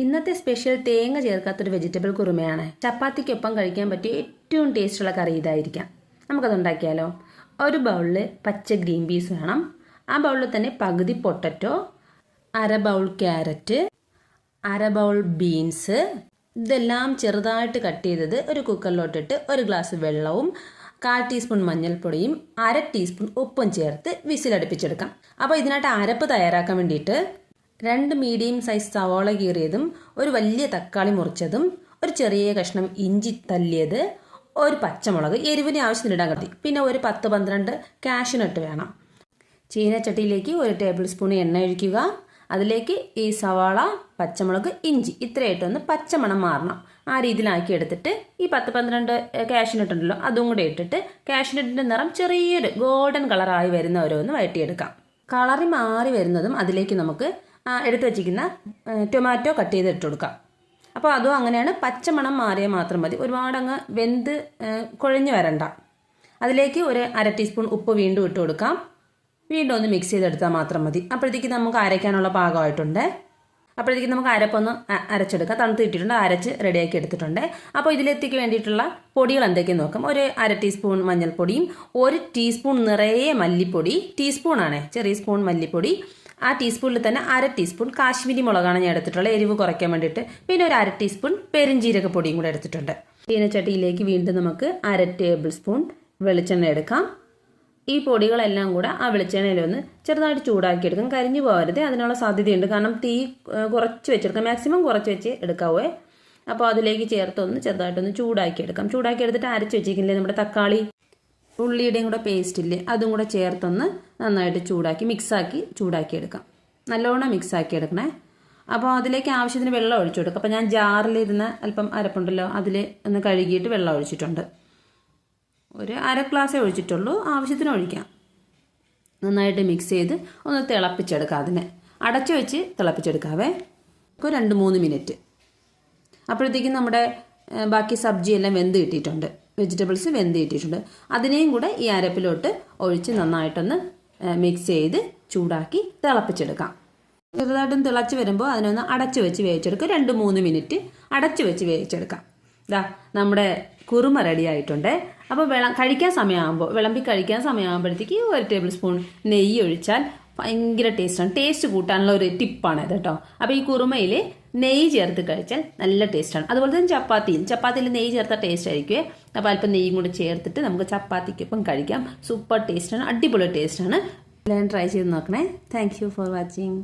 ഇന്നത്തെ സ്പെഷ്യൽ തേങ്ങ ചേർക്കാത്തൊരു വെജിറ്റബിൾ കുറുമയാണ്. ചപ്പാത്തിക്കൊപ്പം കഴിക്കാൻ പറ്റിയ ഏറ്റവും ടേസ്റ്റുള്ള കറി ഇതായിരിക്കാം. നമുക്കത് ഉണ്ടാക്കിയാലോ ഒരു ബൗളിൽ പച്ച ഗ്രീൻ പീസ് വേണം. ആ ബൗളിൽ തന്നെ പകുതി പൊട്ടറ്റോ അര ബൗൾ ക്യാരറ്റ് അര ബൗൾ ബീൻസ്. ഇതെല്ലാം ചെറുതായിട്ട് കട്ട് ചെയ്തത് ഒരു കുക്കറിലോട്ടിട്ട് ഒരു ഗ്ലാസ് വെള്ളവും കാൽ ടീസ്പൂൺ മഞ്ഞൾപ്പൊടിയും അര ടീസ്പൂൺ ഉപ്പും ചേർത്ത് വിസിലടുപ്പിച്ചെടുക്കാം. അപ്പോൾ ഇതിനായിട്ട് അരപ്പ് തയ്യാറാക്കാൻ വേണ്ടിയിട്ട് രണ്ട് മീഡിയം സൈസ് സവാള കീറിയതും ഒരു വലിയ തക്കാളി മുറിച്ചതും ഒരു ചെറിയ കഷ്ണം ഇഞ്ചി തല്ലിയത് ഒരു പച്ചമുളക് എരിവിന് ആവശ്യത്തിന് ഇടാൻ കത്തി പിന്നെ ഒരു പത്ത് പന്ത്രണ്ട് കാഷ്യൂനട്ട് വേണം. ചീനച്ചട്ടിയിലേക്ക് ഒരു ടേബിൾ സ്പൂൺ എണ്ണ ഒഴിക്കുക. അതിലേക്ക് ഈ സവാള പച്ചമുളക് ഇഞ്ചി ഇത്രയായിട്ടൊന്ന് പച്ചമണം മാറണം. ആ രീതിയിലാക്കി എടുത്തിട്ട് ഈ പത്ത് പന്ത്രണ്ട് കാഷ്യൂനട്ട് ഉണ്ടല്ലോ അതും കൂടെ ഇട്ടിട്ട് കാഷ്യൂനട്ടിന്റെ നിറം ചെറിയൊരു ഗോൾഡൻ കളറായി വരുന്ന ഓരോന്ന് വഴറ്റിയെടുക്കാം. കളറി മാറി വരുന്നതും അതിലേക്ക് നമുക്ക് എടുത്തു വച്ചിരിക്കുന്ന ടൊമാറ്റോ കട്ട് ചെയ്ത് ഇട്ട് കൊടുക്കാം. അപ്പോൾ അതും അങ്ങനെയാണ് പച്ചമണം മാറിയാൽ മാത്രം മതി. ഒരുപാട് അങ്ങ് വെന്ത് കുഴഞ്ഞു വരണ്ട. അതിലേക്ക് ഒരു അര ടീസ്പൂൺ ഉപ്പ് വീണ്ടും ഇട്ട് കൊടുക്കാം. വീണ്ടും ഒന്ന് മിക്സ് ചെയ്തെടുത്താൽ മാത്രം മതി. അപ്പോഴത്തേക്ക് നമുക്ക് അരയ്ക്കാനുള്ള പാകമായിട്ടുണ്ട്. അപ്പോഴത്തേക്ക് നമുക്ക് അരപ്പൊന്ന് അരച്ചെടുക്കാം. തണുത്ത് കിട്ടിയിട്ടുണ്ട്. അരച്ച് റെഡിയാക്കി എടുത്തിട്ടുണ്ട്. അപ്പോൾ ഇതിലെത്തിക്ക് വേണ്ടിയിട്ടുള്ള പൊടികൾ എന്തൊക്കെയെന്ന് നോക്കാം. ഒരു അര ടീസ്പൂൺ മഞ്ഞൾപ്പൊടിയും ഒരു ടീസ്പൂൺ നിറയെ മല്ലിപ്പൊടി ടീസ്പൂണാണ് ചെറിയ സ്പൂൺ മല്ലിപ്പൊടി ആ ടീസ്പൂണിൽ തന്നെ അര ടീസ്പൂൺ കാശ്മീരി മുളകാണ് ഞാൻ എടുത്തിട്ടുള്ളത്. എരിവ് കുറയ്ക്കാൻ വേണ്ടിയിട്ട്. പിന്നെ ഒരു അര ടീസ്പൂൺ പെരുംജീരക പൊടിയും കൂടെ എടുത്തിട്ടുണ്ട്. ചീനച്ചട്ടിയിലേക്ക് വീണ്ടും നമുക്ക് അര ടേബിൾ സ്പൂൺ വെളിച്ചെണ്ണ എടുക്കാം. ഈ പൊടികളെല്ലാം കൂടെ ആ വെളിച്ചെണ്ണയിൽ ഒന്ന് ചെറുതായിട്ട് ചൂടാക്കി എടുക്കാം. കരിഞ്ഞു പോകരുത് അതിനുള്ള സാധ്യതയുണ്ട്. കാരണം തീ കുറച്ച് വെച്ചെടുക്കാം. മാക്സിമം കുറച്ച് വെച്ച് എടുക്കാവേ. അപ്പോൾ അതിലേക്ക് ചേർത്തൊന്ന് ചെറുതായിട്ടൊന്ന് ചൂടാക്കി എടുക്കാം. ചൂടാക്കി എടുത്തിട്ട് അരച്ച് വെച്ചിരിക്കില്ലേ നമ്മുടെ തക്കാളി? ഉള്ളിയുടെയും കൂടെ പേസ്റ്റ് ഇല്ലേ അതും കൂടെ ചേർത്തൊന്ന് നന്നായിട്ട് ചൂടാക്കി മിക്സാക്കി ചൂടാക്കി എടുക്കാം നല്ലോണം മിക്സാക്കി എടുക്കണേ അപ്പോൾ അതിലേക്ക് ആവശ്യത്തിന് വെള്ളം ഒഴിച്ചു കൊടുക്കും. അപ്പോൾ ഞാൻ ജാറിലിരുന്ന അല്പം അരപ്പുണ്ടല്ലോ അതിൽ ഒന്ന് കഴുകിയിട്ട് വെള്ളം ഒഴിച്ചിട്ടുണ്ട്. ഒരു അര ഗ്ലാസ്സേ ഒഴിച്ചിട്ടുള്ളൂ. ആവശ്യത്തിന് ഒഴിക്കാം. നന്നായിട്ട് മിക്സ് ചെയ്ത് ഒന്ന് തിളപ്പിച്ചെടുക്കാം അതിനെ. അടച്ചു വെച്ച് തിളപ്പിച്ചെടുക്കാവേ. ഒരു രണ്ട് മൂന്ന് മിനിറ്റ് അപ്പോഴത്തേക്കും നമ്മുടെ ബാക്കി സബ്ജിയെല്ലാം വെന്ത് കിട്ടിയിട്ടുണ്ട്. വെജിറ്റബിൾസ് വെന്ത് കിട്ടിയിട്ടുണ്ട് അതിനെയും കൂടെ ഈ അരപ്പിലോട്ട് ഒഴിച്ച് നന്നായിട്ടൊന്ന് മിക്സ് ചെയ്ത് ചൂടാക്കി തിളപ്പിച്ചെടുക്കാം. ചെറുതായിട്ടും തിളച്ച് വരുമ്പോൾ അതിനൊന്ന് അടച്ചു വെച്ച് വേവിച്ചെടുക്കുക. രണ്ട് മൂന്ന് മിനിറ്റ് അടച്ചു വെച്ച് വേവിച്ചെടുക്കാം. ഇതാ നമ്മുടെ കുറുമ റെഡി ആയിട്ടുണ്ട്. അപ്പോൾ വിളം കഴിക്കാൻ സമയമാകുമ്പോൾ വിളമ്പി കഴിക്കാൻ സമയമാകുമ്പോഴത്തേക്ക് ഒരു ടേബിൾ സ്പൂൺ നെയ്യ് ഒഴിച്ചാൽ ഭയങ്കര ടേസ്റ്റാണ്. ടേസ്റ്റ് കൂട്ടാനുള്ള ഒരു ടിപ്പാണ് ഇത് കേട്ടോ അപ്പോൾ ഈ കുറുമയിൽ നെയ്യ് ചേർത്ത് കഴിച്ചാൽ നല്ല ടേസ്റ്റാണ്. അതുപോലെ തന്നെ ചപ്പാത്തിയിൽ ചപ്പാത്തിയിൽ നെയ്യ് ചേർത്ത ടേസ്റ്റ് ആയിരിക്കും അപ്പോൾ അല്പം നെയ്യും കൂടി ചേർത്തിട്ട് നമുക്ക് ചപ്പാത്തിക്കൊപ്പം കഴിക്കാം. സൂപ്പർ ടേസ്റ്റാണ് അടിപൊളി ടേസ്റ്റാണ് എല്ലാവരും ട്രൈ ചെയ്ത് നോക്കണേ. Thank for watching